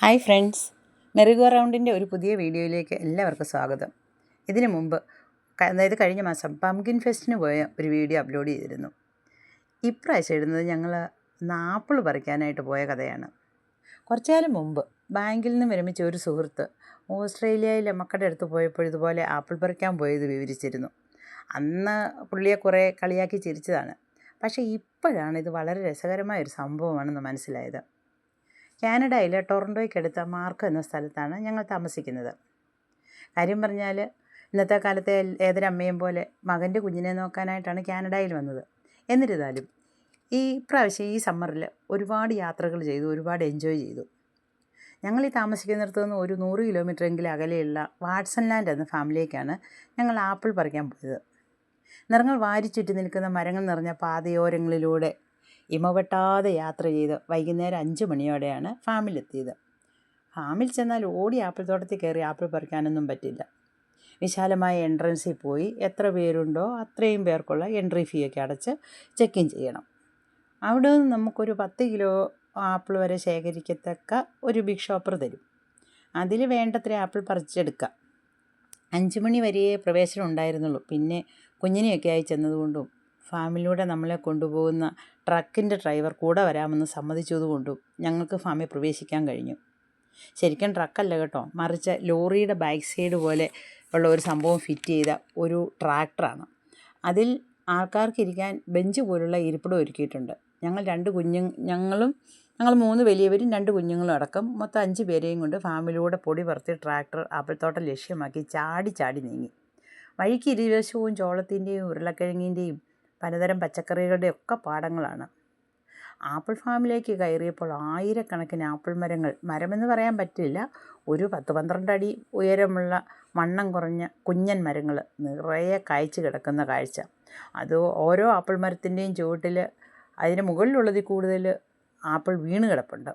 Hi friends. Merry-go റൗണ്ടിന്റെ ഒരു പുതിയ വീഡിയോയിലേക്ക് എല്ലാവർക്കും സ്വാഗതം. ഇതിനു മുമ്പ് അതായത് കഴിഞ്ഞ മാസം പംകിൻ ഫെസ്റ്റിന് പോയ ഒരു വീഡിയോ അപ്ലോഡ് ചെയ്തിരുന്നു. ഇപ്രാവശ്യം ഇടുന്നത് ഞങ്ങൾ നാപ്പിൾ പറിക്കാനായിട്ട് പോയ കഥയാണ്. കുറച്ചു കാലം മുമ്പ് ബാങ്കിൽ നിന്ന് വിരമിച്ച ഒരു സുഹൃത്ത് ഓസ്ട്രേലിയയിലെ മക്കളുടെ അടുത്ത് പോയപ്പോൾ ഇതുപോലെ ആപ്പിൾ പറിക്കാൻ പോയത് വിവരിച്ചിരുന്നു. അന്ന് പുള്ളിയെ കുറേ കളിയാക്കി ചിരിച്ചതാണ്. പക്ഷേ ഇപ്പോഴാണ് ഇത് വളരെ രസകരമായ ഒരു സംഭവമാണെന്ന് മനസ്സിലായത്. കാനഡയിലെ ടൊറൻഡോയ്ക്കടുത്ത മാർക്ക് എന്ന സ്ഥലത്താണ് ഞങ്ങൾ താമസിക്കുന്നത്. കാര്യം പറഞ്ഞാൽ ഇന്നത്തെ കാലത്തെ ഏതൊരമ്മയും പോലെ മകന്റെ കുഞ്ഞിനെ നോക്കാനായിട്ടാണ് കാനഡയിൽ വന്നത്. എന്നിരുന്നാലും ഈ പ്രാവശ്യം ഈ സമ്മറിൽ ഒരുപാട് യാത്രകൾ ചെയ്തു ഒരുപാട് എൻജോയ് ചെയ്തു. ഞങ്ങൾ ഈ താമസിക്കുന്നിടത്തു നിന്ന് ഒരു നൂറ് കിലോമീറ്റർ എങ്കിലും അകലെയുള്ള വാട്സൺ ലാൻഡ് എന്ന ഫാമിലിയേക്കാണ് ഞങ്ങൾ ആപ്പിൾ പറിക്കാൻ പോയത്. നിറങ്ങൾ വാരിച്ചുറ്റി നിൽക്കുന്ന മരങ്ങൾ നിറഞ്ഞ പാതയോരങ്ങളിലൂടെ ഇമവെട്ടാതെ യാത്ര ചെയ്ത് വൈകുന്നേരം അഞ്ച് മണിയോടെയാണ് ഫാമിലെത്തിയത്. ഫാമിൽ ചെന്നാൽ ഓടി ആപ്പിൾ തോട്ടത്തിൽ കയറി ആപ്പിൾ പറിക്കാനൊന്നും പറ്റില്ല. വിശാലമായ എൻട്രൻസിൽ പോയി എത്ര പേരുണ്ടോ അത്രയും പേർക്കുള്ള എൻട്രി ഫീ ഒക്കെ അടച്ച് ചെക്ക് ഇൻ ചെയ്യണം. അവിടെ നിന്ന് നമുക്കൊരു പത്ത് കിലോ ആപ്പിൾ വരെ ശേഖരിക്കത്തക്ക ഒരു ബിഗ് ഷോപ്പർ തരും. അതിൽ വേണ്ടത്ര ആപ്പിൾ പറിച്ചെടുക്കാം. അഞ്ച് മണി വരെയേ പ്രവേശനം ഉണ്ടായിരുന്നുള്ളൂ. പിന്നെ കുഞ്ഞിനെയൊക്കെ ആയി ചെന്നതുകൊണ്ടും ഫാമിലൂടെ നമ്മളെ കൊണ്ടുപോകുന്ന ട്രക്കിന്റെ ഡ്രൈവർ കൂടെ വരാമെന്ന് സമ്മതിച്ചതുകൊണ്ടും ഞങ്ങൾക്ക് ഫാമിൽ പ്രവേശിക്കാൻ കഴിഞ്ഞു. ശരിക്കും ട്രക്കല്ല കേട്ടോ. മറിച്ച് ലോറിയുടെ ബാക്ക് സൈഡ് പോലെ ഉള്ള ഒരു സംഭവം ഫിറ്റ് ചെയ്ത ഒരു ട്രാക്ടറാണ്. അതിൽ ആൾക്കാർക്ക് ഇരിക്കാൻ ബെഞ്ച് പോലുള്ള ഇരിപ്പിടം ഒരുക്കിയിട്ടുണ്ട്. ഞങ്ങൾ രണ്ട് കുഞ്ഞു ഞങ്ങളും ഞങ്ങൾ മൂന്ന് വലിയവരും രണ്ട് കുഞ്ഞുങ്ങളും അടക്കം മൊത്തം അഞ്ച് പേരെയും കൊണ്ട് ഫാമിലൂടെ പൊടി പറത്തി ട്രാക്ടർ ആപ്പിൾത്തോട്ടം ലക്ഷ്യമാക്കി ചാടി ചാടി നീങ്ങി. വഴിക്ക് ഇരുവശവും ചോളത്തിന്റെയും ഉരുളക്കിഴങ്ങിന്റെയും പലതരം പച്ചക്കറികളുടെ ഒക്കെ പാടങ്ങളാണ്. ആപ്പിൾ ഫാമിലേക്ക് കയറിയപ്പോൾ ആയിരക്കണക്കിന് ആപ്പിൾ മരങ്ങൾ മരമെന്ന് പറയാൻ പറ്റില്ല ഒരു പത്ത് പന്ത്രണ്ട് അടി ഉയരമുള്ള വണ്ണം കുറഞ്ഞ കുഞ്ഞൻ മരങ്ങൾ നിറയെ കായ്ച്ചു കിടക്കുന്ന കാഴ്ച. അത് ഓരോ ആപ്പിൾ മരത്തിന്റെയും ചുവട്ടിൽ അതിന് മുകളിലുള്ളതിൽ കൂടുതൽ ആപ്പിൾ വീണ് കിടപ്പുണ്ട്.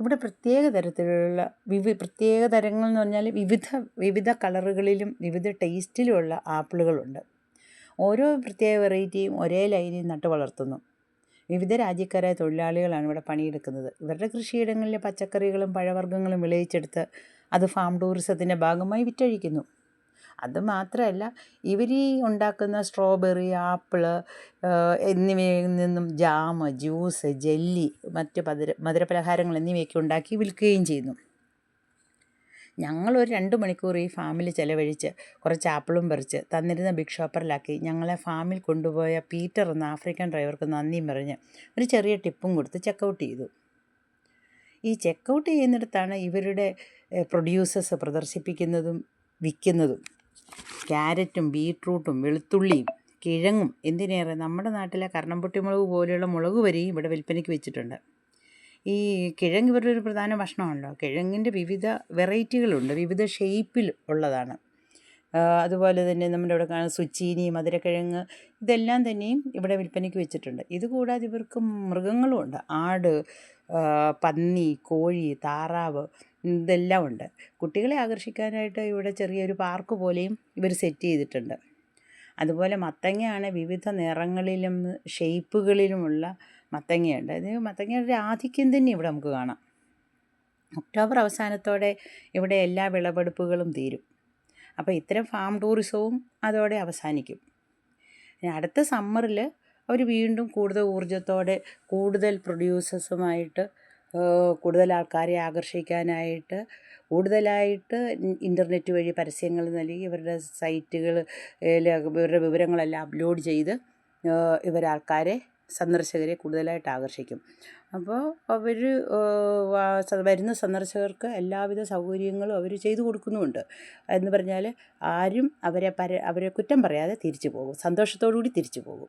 ഇവിടെ പ്രത്യേക തരത്തിലുള്ള വിവി പ്രത്യേക തരങ്ങൾ എന്ന് പറഞ്ഞാൽ വിവിധ വിവിധ കളറുകളിലും വിവിധ ടേസ്റ്റിലുമുള്ള ആപ്പിളുകളുണ്ട്. ഓരോ പ്രത്യേക വെറൈറ്റിയും ഒരേ ലൈനിൽ നട്ടു വളർത്തുന്നു. വിവിധ രാജ്യക്കാരായ തൊഴിലാളികളാണ് ഇവിടെ പണിയെടുക്കുന്നത്. ഇവരുടെ കൃഷിയിടങ്ങളിലെ പച്ചക്കറികളും പഴവർഗങ്ങളും വിളയിച്ചെടുത്ത് അത് ഫാം ടൂറിസത്തിന്റെ ഭാഗമായി വിറ്റഴിക്കുന്നു. അതുമാത്രമല്ല ഇവർ ഈ ഉണ്ടാക്കുന്ന സ്ട്രോബെറി ആപ്പിൾ എന്നിവയിൽ നിന്നും ജാം ജ്യൂസ് ജെല്ലി മറ്റ് മധുര മധുരപലഹാരങ്ങൾ എന്നിവയൊക്കെ ഉണ്ടാക്കി വിൽക്കുകയും ചെയ്യുന്നു. ഞങ്ങളൊരു രണ്ട് മണിക്കൂർ ഈ ഫാമിൽ ചിലവഴിച്ച് കുറച്ച് ആപ്പിളും പറിച്ച് തന്നിരുന്ന ബിഗ് ഷോപ്പറിലാക്കി ഞങ്ങളെ ഫാമിൽ കൊണ്ടുപോയ പീറ്റർ എന്ന ആഫ്രിക്കൻ ഡ്രൈവർക്ക് നന്ദിയും പറഞ്ഞ് ഒരു ചെറിയ ടിപ്പും കൊടുത്ത് ചെക്കൗട്ട് ചെയ്തു. ഈ ചെക്കൗട്ട് ചെയ്യുന്നിടത്താണ് ഇവരുടെ പ്രൊഡ്യൂസേഴ്സ് പ്രദർശിപ്പിക്കുന്നതും വിൽക്കുന്നതും. ക്യാരറ്റും ബീട്രൂട്ടും വെളുത്തുള്ളിയും കിഴങ്ങും എന്തിനേറെ നമ്മുടെ നാട്ടിലെ കർണംപൊട്ടി മുളക് പോലെയുള്ള മുളക് വരെയും ഇവിടെ വിൽപ്പനയ്ക്ക് വെച്ചിട്ടുണ്ട്. ഈ കിഴങ്ങ് ഇവരുടെ ഒരു പ്രധാന ഭക്ഷണമാണല്ലോ. കിഴങ്ങിന്റെ വിവിധ വെറൈറ്റികളുണ്ട്. വിവിധ ഷേപ്പിൽ ഉള്ളതാണ്. അതുപോലെ തന്നെ നമ്മുടെ ഇവിടെ കാണുന്ന സുച്ചീനി മധുരക്കിഴങ്ങ് ഇതെല്ലാം തന്നെയും ഇവിടെ വിൽപ്പനയ്ക്ക് വെച്ചിട്ടുണ്ട്. ഇതുകൂടാതെ ഇവർക്ക് മൃഗങ്ങളും ഉണ്ട്. ആട് പന്നി കോഴി താറാവ് ഇതെല്ലാം ഉണ്ട്. കുട്ടികളെ ആകർഷിക്കാനായിട്ട് ഇവിടെ ചെറിയൊരു പാർക്ക് പോലെയും ഇവർ സെറ്റ് ചെയ്തിട്ടുണ്ട്. അതുപോലെ മത്തങ്ങയാണ് വിവിധ നിറങ്ങളിലും ഷേപ്പുകളിലുമുള്ള മത്തങ്ങയുണ്ട്. ഇത് മത്തങ്ങയുടെ ആധിക്യം തന്നെ ഇവിടെ നമുക്ക് കാണാം. ഒക്ടോബർ അവസാനത്തോടെ ഇവിടെ എല്ലാ വിളവെടുപ്പുകളും തീരും. അപ്പോൾ ഇത്തരം ഫാം ടൂറിസവും അതോടെ അവസാനിക്കും. അടുത്ത സമ്മറിൽ അവർ വീണ്ടും കൂടുതൽ ഊർജത്തോടെ കൂടുതൽ പ്രൊഡ്യൂസേഴ്സുമായിട്ട് കൂടുതൽ ആൾക്കാരെ ആകർഷിക്കാനായിട്ട് കൂടുതലായിട്ട് ഇന്റർനെറ്റ് വഴി പരസ്യങ്ങൾ നൽകി ഇവരുടെ സൈറ്റുകൾ ഇവരുടെ വിവരങ്ങളെല്ലാം അപ്ലോഡ് ചെയ്ത് ഇവർ ആൾക്കാരെ സന്ദർശകരെ കൂടുതലായിട്ട് ആകർഷിക്കും. അപ്പോൾ അവർ വരുന്ന സന്ദർശകർക്ക് എല്ലാവിധ സൗകര്യങ്ങളും അവർ ചെയ്തു കൊടുക്കുന്നുമുണ്ട്. എന്ന് പറഞ്ഞാൽ ആരും അവരെ പര അവരെ കുറ്റം പറയാതെ തിരിച്ചു പോകും. സന്തോഷത്തോടു കൂടി തിരിച്ചു പോകും.